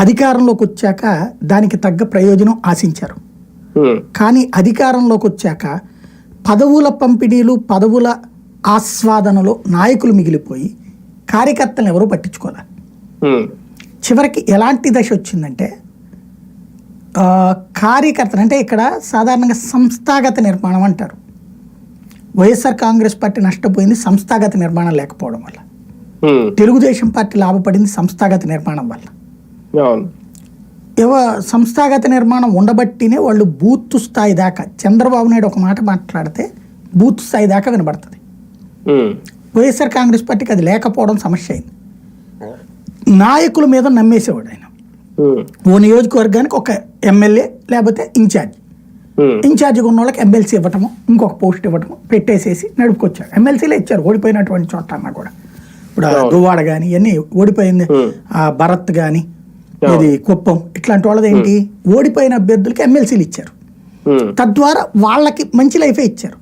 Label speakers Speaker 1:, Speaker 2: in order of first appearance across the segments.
Speaker 1: అధికారంలోకి వచ్చాక దానికి తగ్గ ప్రయోజనం ఆశించారు. కానీ అధికారంలోకి వచ్చాక పదవుల పంపిణీలు పదవుల ఆస్వాదనలో నాయకులు మిగిలిపోయి కార్యకర్తలను ఎవరూ పట్టించుకోలే. చివరికి ఎలాంటి దశ వచ్చిందంటే కార్యకర్తలు అంటే ఇక్కడ సాధారణంగా సంస్థాగత నిర్మాణం అంటారు. వైఎస్ఆర్ కాంగ్రెస్ పార్టీ నష్టపోయింది సంస్థాగత నిర్మాణం లేకపోవడం వల్ల. తెలుగుదేశం పార్టీ లాభపడింది సంస్థాగత నిర్మాణం వల్ల. ఎవ సంస్థాగత నిర్మాణం ఉండబట్టినే వాళ్ళు బూత్ స్థాయి దాకా చంద్రబాబు నాయుడు ఒక మాట మాట్లాడితే బూత్ స్థాయి దాకా వినబడుతుంది. వైఎస్ఆర్ కాంగ్రెస్ పార్టీకి అది లేకపోవడం సమస్య అయింది. నాయకుల మీద నమ్మేసేవాడు ఆయన. ఓ నియోజకవర్గానికి ఒక ఎమ్మెల్యే లేకపోతే ఇన్ఛార్జ్. ఇన్ఛార్జ్గా ఉన్న వాళ్ళకి ఎమ్మెల్సీ ఇవ్వటము ఇంకొక పోస్ట్ ఇవ్వటము పెట్టేసేసి నడుపుకొచ్చారు. ఎమ్మెల్సీలే ఇచ్చారు ఓడిపోయినటువంటి చోట అన్నా కూడా. ఇప్పుడు దువ్వాడ కానీ ఇవన్నీ ఓడిపోయింది. ఆ భరత్ కానీ ఇది కుప్పం ఇట్లాంటి వాళ్ళది ఏంటి ఓడిపోయిన అభ్యర్థులకి ఎమ్మెల్సీలు ఇచ్చారు. తద్వారా వాళ్ళకి మంచి లైఫే ఇచ్చారు.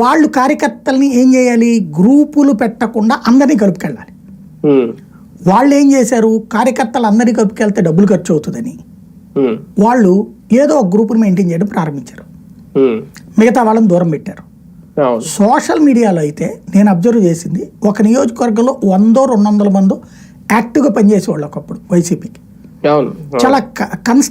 Speaker 1: వాళ్ళు కార్యకర్తల్ని ఏం చేయాలి? గ్రూపులు పెట్టకుండా అందరినీ కలుపుకెళ్ళాలి. వాళ్ళు ఏం చేశారు? కార్యకర్తలు అందరినీ కలుపుకెళ్తే డబ్బులు ఖర్చు అవుతుందని వాళ్ళు ఏదో ఒక గ్రూపును మెయింటైన్ చేయడం ప్రారంభించారు. మిగతా వాళ్ళని దూరం పెట్టారు. సోషల్ మీడియాలో అయితే నేను అబ్జర్వ్ చేసింది ఒక నియోజకవర్గంలో వందో రెండు వందల మందో యాక్టివ్గా పనిచేసేవాళ్ళు ఒకప్పుడు వైసీపీకి. చాలా కన్స్